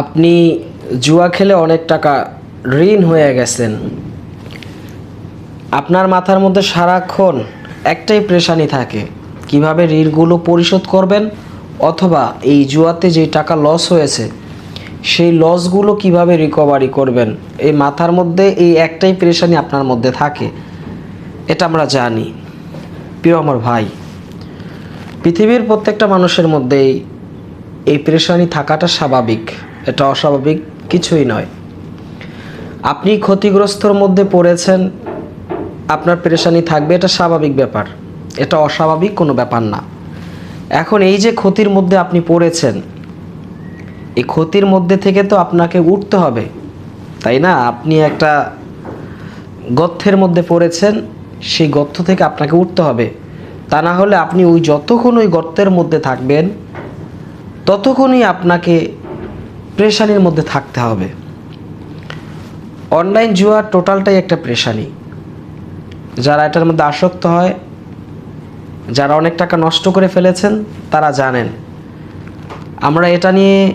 আপনি জুয়া খেলে অনেক টাকা ঋণ হয়ে গেছেন। আপনার মাথার মধ্যে সারাক্ষণ একটাই প্রেশানি থাকে, কীভাবে ঋণগুলো পরিশোধ করবেন অথবা এই জুয়াতে যে টাকা লস হয়েছে, সেই লসগুলো কীভাবে রিকভারি করবেন, এই মাথার মধ্যে এই একটাই প্রেশানি আপনার মধ্যে থাকে, এটা আমরা জানি। প্রিয় আমার ভাই, পৃথিবীর প্রত্যেকটা মানুষের মধ্যেই এই প্রেশানি থাকাটা স্বাভাবিক। এটা অস্বাভাবিক কিছুই নয়। আপনি ক্ষতিগ্রস্তর মধ্যে পড়েছেন, আপনার পেরেশানি থাকবে, এটা স্বাভাবিক ব্যাপার। এটা অস্বাভাবিক কোনো ব্যাপার না। এখন এই যে ক্ষতির মধ্যে আপনি পড়েছেন, এই ক্ষতির মধ্যে থেকে তো আপনাকে উঠতে হবে, তাই না? আপনি একটা গর্থের মধ্যে পড়েছেন, সেই গর্ত থেকে আপনাকে উঠতে হবে। তা না হলে আপনি ওই যতক্ষণ ওই গর্তের মধ্যে থাকবেন, ততক্ষণই আপনাকে প্রেশানির মধ্যে থাকতে হবে। অনলাইন জুয়া টোটালটাই একটা প্রেশানি। যারা এটার মধ্যে আসক্ত হয়, যারা অনেক টাকা নষ্ট করে ফেলেছেন, তারা জানেন। আমরা এটা নিয়ে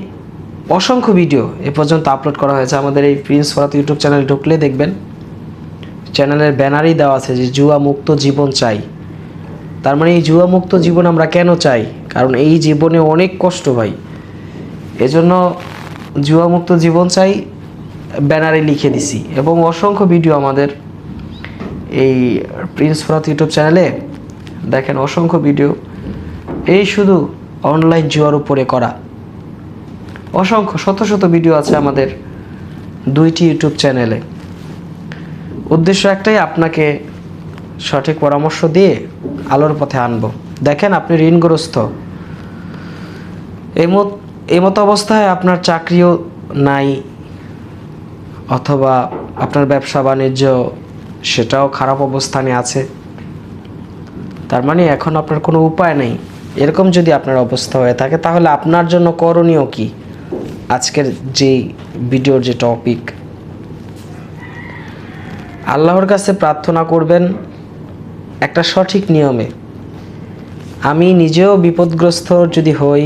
অসংখ্য ভিডিও এ পর্যন্ত আপলোড করা হয়েছে। আমাদের এই প্রিন্স ফরাত ইউটিউব চ্যানেলে ঢুকলে দেখবেন। চ্যানেলের ব্যানারই দেওয়া আছে যে জুয়া মুক্ত জীবন চাই। তার মানে এই জুয়া মুক্ত জীবন আমরা কেন চাই? কারণ এই জীবনে অনেক কষ্ট ভাই। এজন্য জুয়া মুক্ত জীবন চাই, ব্যানারে লিখে দিছি। এবং অসংখ্য ভিডিও আমাদের এই প্রিন্স ফরাত ইউটিউব চ্যানেলে দেখেন, অসংখ্য ভিডিও। এই শুধু অনলাইন জুয়ার উপরে করা। অসংখ্য, শত শত ভিডিও আছে আমাদের দুইটি ইউটিউব চ্যানেলে উদ্দেশ্য একটাই, আপনাকে সঠিক পরামর্শ দিয়ে আলোর পথে আনব। দেখেন, আপনি ঋণগ্রস্ত। এই মত এই মতো অবস্থায় আপনার চাকরিও নাই অথবা আপনার ব্যবসা বাণিজ্য সেটাও খারাপ অবস্থানে আছে। তার মানে এখন আপনার কোনো উপায় নেই। এরকম যদি আপনার অবস্থা হয়ে থাকে, তাহলে আপনার জন্য করণীয় কি? আজকের যে ভিডিওর যে টপিক আল্লাহর কাছে প্রার্থনা করবেন একটা সঠিক নিয়মে। আমি নিজেও বিপদগ্রস্ত যদি হই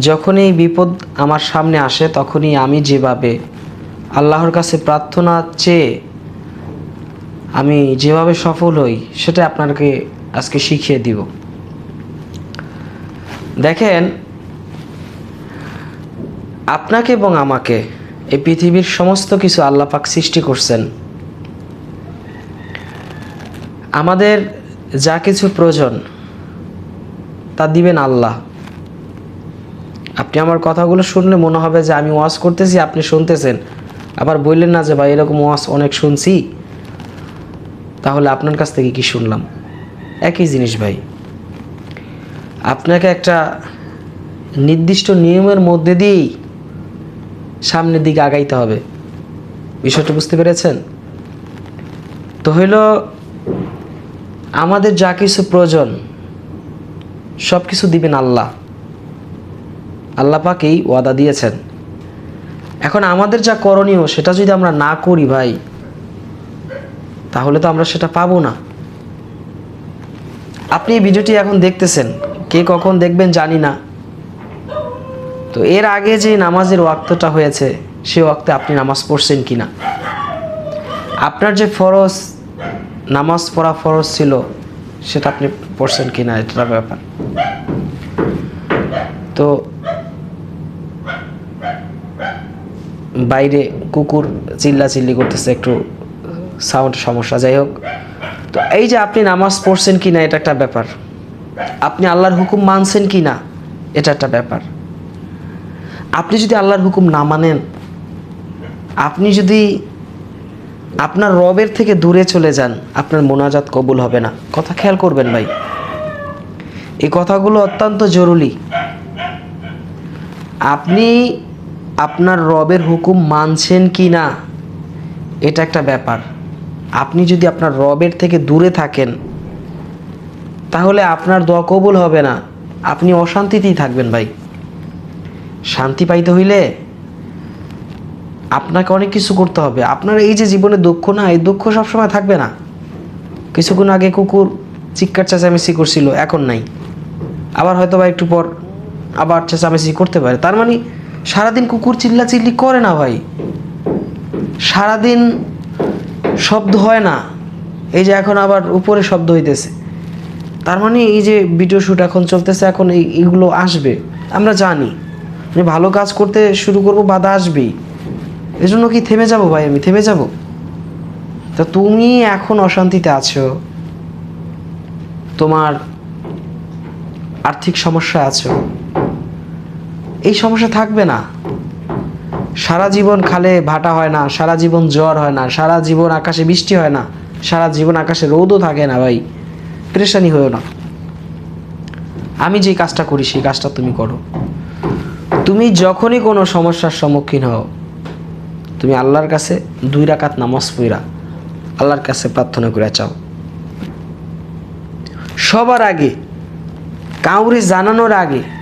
যখনই বিপদ আমার সামনে আসে, তখনই আমি যেভাবে আল্লাহর কাছে প্রার্থনা চেয়ে আমি যেভাবে সফল হই সেটা আপনাকে আজকে শিখিয়ে দিব। দেখেন, আপনাকে এবং আমাকে এই পৃথিবীর সমস্ত কিছু আল্লাহ পাক সৃষ্টি করছেন। আমাদের যা কিছু প্রয়োজন, তা দিবেন আল্লাহ। আপনি আমার কথাগুলো শুনলে মনে হবে যে আমি ওয়াজ করতেছি, আপনি শুনতেছেন। আবার বললেন না যে, ভাই, এরকম ওয়াজ অনেক শুনছি। তাহলে আপনার কাছ থেকে কি শুনলাম? একই জিনিস, ভাই। আপনাকে একটা নির্দিষ্ট নিয়মের মধ্যে দিয়েই সামনের দিকে আগাইতে হবে। বিষয়টা বুঝতে পেরেছেন? তো হইল, আমাদের যা কিছু প্রয়োজন সব কিছু দিবেন আল্লাহ। আল্লাহ পাকেই ওয়াদা দিয়েছেন। এখন আমাদের যা করণীয় সেটা যদি আমরা না করি ভাই, তাহলে তো আমরা সেটা পাবো না। আপনি এই ভিডিওটি এখন দেখতেছেন, কে কখন দেখবেন জানি না। তো এর আগে যে নামাজের ওয়াক্তটা হয়েছে, সে ওয়াক্তে আপনি নামাজ পড়ছেন কি না আপনার যে ফরজ, নামাজ পড়া ফরজ ছিল, সেটা আপনি পড়ছেন কি না এটা ব্যাপার। তো বাইরে কুকুর চিল্লা চিল্লি করতেছে, একটু সাউন্ড সমস্যা। যাই হোক, তো এই যে আপনি নামাজ পড়ছেন কি না এটা একটা ব্যাপার। আপনি আল্লাহর হুকুম মানছেন কি না এটা একটা ব্যাপার। আপনি যদি আল্লাহর হুকুম না মানেন, আপনি যদি আপনার রবের থেকে দূরে চলে যান, আপনার মোনাজাত কবুল হবে না। কথা খেয়াল করবেন ভাই। এই কথাগুলো অত্যন্ত জরুরি। আপনি আপনার রবের হুকুম মানছেন কি না? এটা একটা ব্যাপার। আপনি যদি আপনার রবের থেকে দূরে থাকেন, তাহলে আপনার দোয়া কবুল হবে না। আপনি অশান্তিতেই থাকবেন ভাই। শান্তি পাইতে হইলে আপনাকে অনেক কিছু করতে হবে। আপনার এই যে জীবনে দুঃখ না, এই দুঃখ সবসময় থাকবে না। কিছুক্ষণ আগে কুকুর চিৎকার চেঁচামেচি করছিল, এখন নাই। আবার হয়তো বা একটু পর আবার চেঁচামেচি করতে পারে। তার মানে সারাদিন কুকুর চিল্লা চিল্লি করে না ভাই। সারাদিন শব্দ হয় না। এই যে এখন আবার উপরে শব্দ হইতেছে। তার মানে এই যে ভিডিও শ্যুট এখন চলতেছে, এখন এই, এইগুলো আসবে। আমরা জানি। আমি ভালো কাজ করতে শুরু করব, বাধা আসবেই। এজন্য কি থেমে যাব ভাই আমি? থেমে যাব? তা তুমি এখন অশান্তিতে আছো। তোমার আর্থিক সমস্যা আছো। এই সমস্যা থাকবে না। সারা জীবন খালে ভাটা হয় না, সারা জীবন জ্বর হয় না, সারা জীবন আকাশে বৃষ্টি হয় না, সারা জীবন আকাশে রোদও থাকে না ভাই। প্রেশানি হয়েও না। আমি যে কাজটা করি, সেই কাজটা তুমি করো। তুমি যখনই কোনো সমস্যার সম্মুখীন হও, তুমি আল্লাহর কাছে দুই রাকাত নামাজ পইরা আল্লাহর কাছে প্রার্থনা করে চাও। সবার আগে, কাউরে জানানোর আগে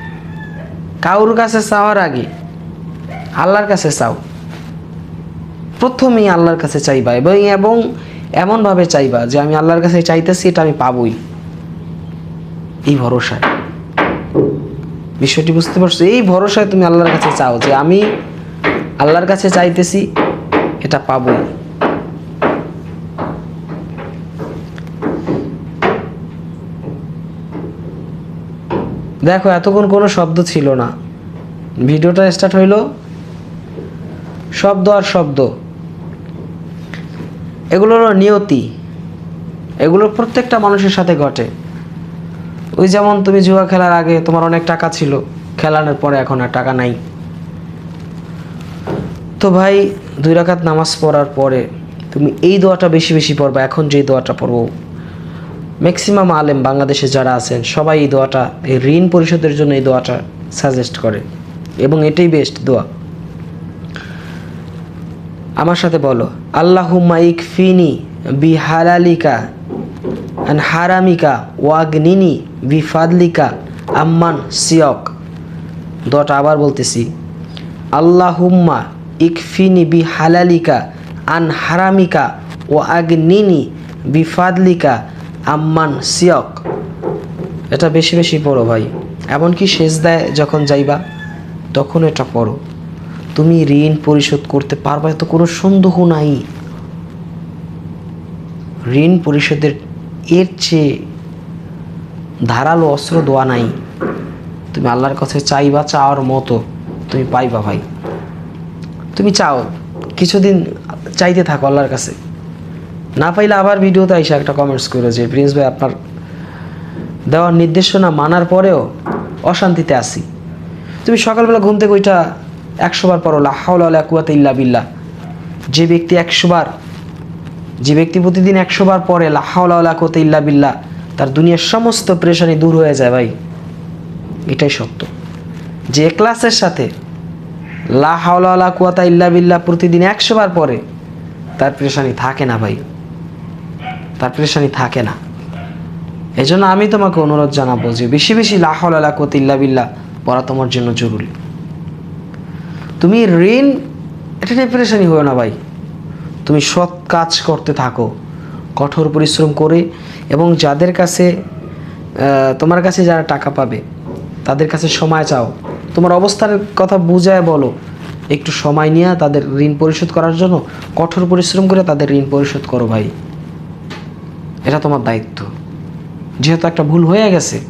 কাউর কাছে চাওয়ার আগে আল্লাহর কাছে চাও। প্রথমেই আল্লাহর কাছে চাইবা এবং এবং এমনভাবে চাইবা যে আমি আল্লাহর কাছে চাইতেছি, এটা আমি পাবই। এই ভরসায়। বিষয়টি বুঝতে পারছ? এই ভরসায় তুমি আল্লাহর কাছে চাও যে আমি আল্লাহর কাছে চাইতেছি, এটা পাবই। দেখো, এতক্ষণ কোনো শব্দ ছিল না। ভিডিওটা স্টার্ট হইল শব্দ আর শব্দ। এগুলো হলো নিয়তি। এগুলো প্রত্যেকটা মানুষের সাথে ঘটে। ওই যেমন তুমি জুয়া খেলার আগে তোমার অনেক টাকা ছিল, খেলানোর পরে এখন আর টাকা নাই। তো ভাই, দুই রাকাত নামাজ পড়ার পরে তুমি এই দোয়াটা বেশি বেশি পড়বা, এখন যে দোয়াটা পড়ব। ম্যাক্সিমাম আলেম বাংলাদেশে যারা আছেন, সবাই এই দোয়াটা, এই ঋণ পরিশোধের জন্য এই দোয়াটা সাজেস্ট করে। এবং এটাই বেস্ট দোয়া। আমার সাথে বলো, আল্লাহুম্মা ইকফিনি বি হালালিকা আন হারামিকা, ওয়াগনিনি বি ফাদলিকা আম্মান সিয়ক। দোয়াটা আবার বলতেছি, আল্লাহুম্মা ইকফিনি বি হালালিকা আন হারামিকা ও আগনিনি বি ফাদলিকা আম্মান, সিয়ক। এটা বেশি বেশি পড়ো ভাই। এমনকি শেষ দেয় যখন যাইবা, তখন এটা পড়ো। তুমি ঋণ পরিশোধ করতে পারবে তো কোনো সন্দেহ নাই। ঋণ পরিশোধের এর চেয়ে ধারালো অস্ত্র দোয়া নাই। তুমি আল্লাহর কাছে চাইবা, চাওয়ার মতো তুমি পাইবা ভাই। তুমি চাও, কিছুদিন চাইতে থাকো আল্লাহর কাছে। না পাইলে আবার ভিডিওতে এসে একটা কমেন্টস করে যে, প্রিন্স ভাই, আপনার দেওয়ার নির্দেশনা মানার পরেও অশান্তিতে আসি তুমি সকালবেলা ঘুম থেকে ওইটা একশো বার পড়ো লাহাউলা কুয়াতে ইল্লা বিল্লাহ। যে ব্যক্তি একশো বার যে ব্যক্তি প্রতিদিন একশো বার পড়ে লাহাউলা কুয়াতে ইল্লা বিল্লা তার দুনিয়ার সমস্ত প্রেশানি দূর হয়ে যায় ভাই। এটাই সত্য। যে ক্লাসের সাথে লা হাওলা কুয়াতা ইল্লা বিল্লা প্রতিদিন একশো বার পরে তার প্রেশানি থাকে না ভাই। তার প্রেশানি থাকে না। এই জন্য আমি তোমাকে অনুরোধ জানাব যে বেশি বেশি লা হাওলা কুয়াতা ইল্লা বিল্লাহ পড়া তোমার জন্য জরুরি। তুমি ঋণ, এটা নিয়ে প্রেশানি হয়েও না ভাই। তুমি সৎ কাজ করতে থাকো, কঠোর পরিশ্রম করে এবং যাদের কাছে তোমার কাছে যারা টাকা পাবে, তাদের কাছে সময় চাও। তোমার অবস্থার কথা বুঝায় বলো। একটু সময় নিয়ে তাদের ঋণ পরিশোধ করার জন্য কঠোর পরিশ্রম করে তাদের ঋণ পরিশোধ করো ভাই। এটা তোমার দায়িত্ব। যেহেতু একটা ভুল হয়ে গেছে,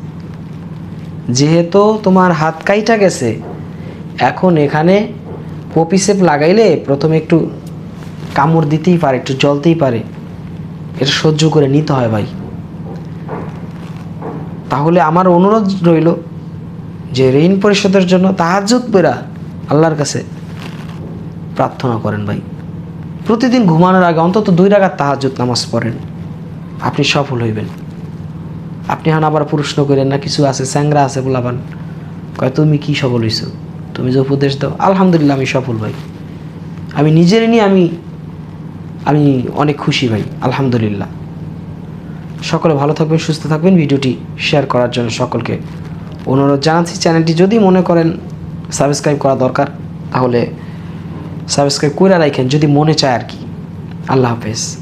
যেহেতু তোমার হাত কাইটা গেছে, এখন এখানে পপিসেপ লাগাইলে প্রথমে একটু কামড় দিতেই পারে, একটু জ্বলতেই পারে। এটা সহ্য করে নিতে হয় ভাই। তাহলে আমার অনুরোধ রইল যে ঋণ পরিশোধের জন্য তাহাজুত পেরা আল্লাহর কাছে প্রার্থনা করেন ভাই। প্রতিদিন ঘুমানোর আগে অন্তত দুই রাগার তাহাজুত নামাজ পড়েন। আপনি সফল হইবেন। আপনি হান আবার প্রশ্ন করেন, না, কিছু আছে? স্যাংরা আছে, বলাবান। কয়, তুমি কি সফল হইছো? তুমি যে উপদেশ দাও। আলহামদুলিল্লাহ, আমি সফল ভাই। আমি নিজের নিয়ে আমি আমি অনেক খুশি ভাই, আলহামদুলিল্লাহ। সকলে ভালো থাকবেন, সুস্থ থাকবেন। ভিডিওটি শেয়ার করার জন্য সকলকে অনুরোধ জানাচ্ছি। চ্যানেলটি যদি মনে করেন সাবস্ক্রাইব করা দরকার, তাহলে সাবস্ক্রাইব করে রাখেন, যদি মনে চায় আর কি। আল্লাহ হাফেজ।